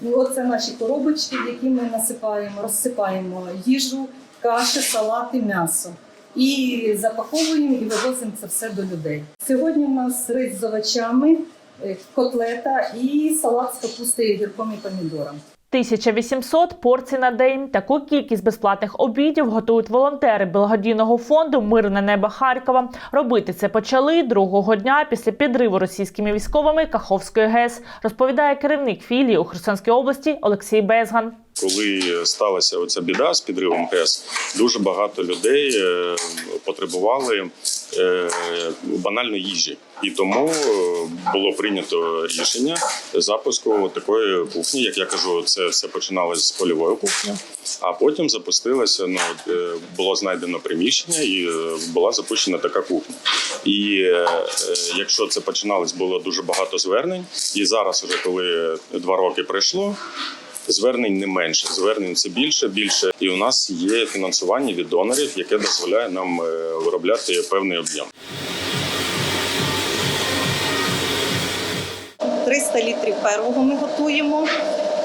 Ну, оце наші коробочки, які ми насипаємо, розсипаємо їжу, каші, салати, м'ясо. І запаковуємо і вивозимо це все до людей. Сьогодні у нас рис з овочами, е, котлета і салат з капустою, гірком і помідором. 1800 порцій на день. Таку кількість безплатних обідів готують волонтери благодійного фонду Мирне небо Харкова. Робити це почали другого дня після підриву російськими військовими Каховської ГЕС, розповідає керівник філії у Херсонській області Олексій Безган. Коли сталася оця біда з підривом ГЕС, дуже багато людей е, потребували е, банальної їжі, і тому е, було прийнято рішення запуску такої кухні. Як я кажу, це все починалося з польової кухні, а потім запустилося. Ну було знайдено приміщення, і була запущена така кухня. І якщо це починалось, було дуже багато звернень. І зараз, уже коли два роки пройшло. Звернень не менше, звернень це більше, більше. І у нас є фінансування від донорів, яке дозволяє нам е, виробляти певний об'єм. 300 літрів первого ми готуємо,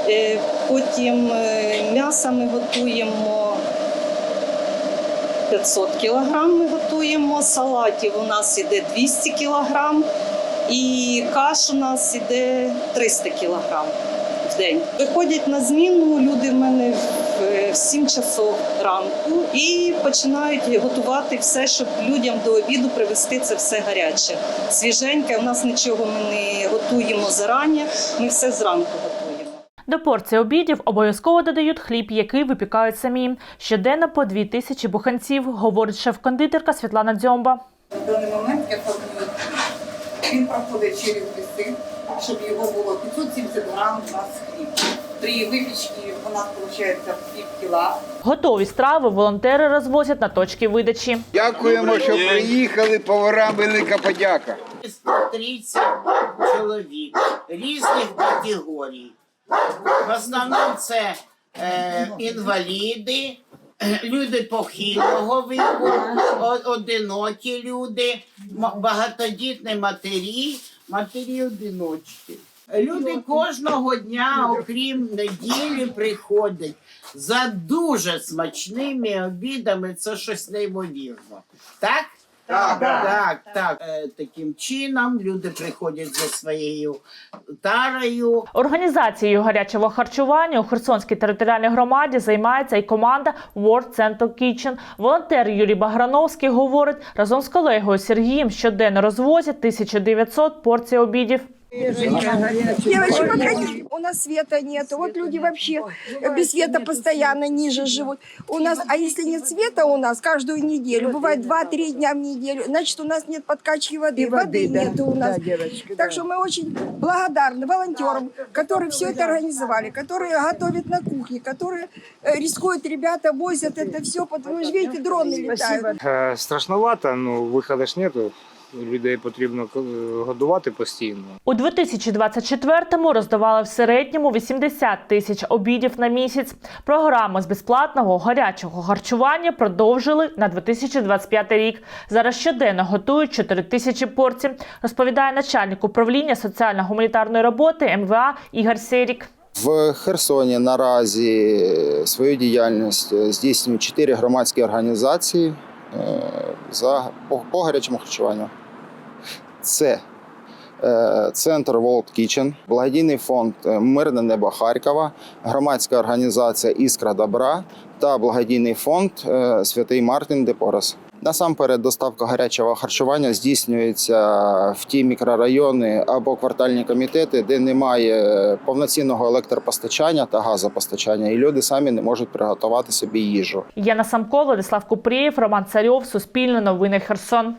е, потім е, м'яса ми готуємо 500 кілограм ми готуємо, салатів у нас іде 200 кілограм і каш у нас іде 300 кілограм в день. Виходять на зміну люди в мене в е, 7 часов ранку і починають готувати все, щоб людям до обіду привезти це все гаряче, свіженьке. У нас нічого ми не готуємо зарані, ми все зранку готуємо. До порції обідів обов'язково додають хліб, який випікають самі. Щоденно по дві тисячі буханців, говорить шеф-кондитерка Світлана Дзьомба. На даний момент я формую. Він проходить через листи, щоб його було 570 грам у нас хліб. При випічці у нас виходить пів кіла. Готові страви волонтери розвозять на точки видачі. Дякуємо, що приїхали. Поварам велика подяка. 130 чоловік різних категорій. В основному це е, інваліди, е, люди похилого віку, одинокі люди, багатодітні матері, матері-одиночки. Люди кожного дня, окрім неділі, приходять за дуже смачними обідами. Це щось неймовірно. Так? Так, так, так. Е, таким чином люди приходять за своєю тарою. Організацією гарячого харчування у Херсонській територіальній громаді займається і команда World Center Kitchen. Волонтер Юрій Баграновський говорить, разом з колегою Сергієм щоденно розвозять 1900 порцій обідів. Девочки, подходите. У нас света нет. Вот люди вообще без света постоянно ниже живут. У нас, а если нет света у нас каждую неделю, бывает 2-3 дня в неделю, значит, у нас нет подкачки воды. Воды, нет у нас. так что мы очень благодарны волонтерам, которые все это организовали, которые готовят на кухне, которые э, рискуют, ребята возят это все, потому что, видите, дроны летают. Е, Страшновато, ну виходу ж нету. Людей потрібно е, годувати постійно. У 2024-му роздавали в середньому 80 тисяч обідів на місяць. Програму з безплатного гарячого харчування продовжили на 2025 рік. Зараз щоденно готують 4 тисячі порцій, розповідає начальник управління соціально-гуманітарної роботи МВА Ігор Серік. В Херсоні наразі свою діяльність е, здійснюють чотири громадські організації е, за, по, по гарячому харчуванню. Це е, Центр World Kitchen, благодійний фонд е, Мирне небо Харкова, громадська організація Іскра добра та благодійний фонд е, Святий Мартин де Порос. Насамперед, доставка гарячого харчування здійснюється в ті мікрорайони або квартальні комітети, де немає повноцінного електропостачання та газопостачання, і люди самі не можуть приготувати собі їжу. Яна Самко, Владислав Купрієв, Роман Царьов, Суспільне новини Херсон.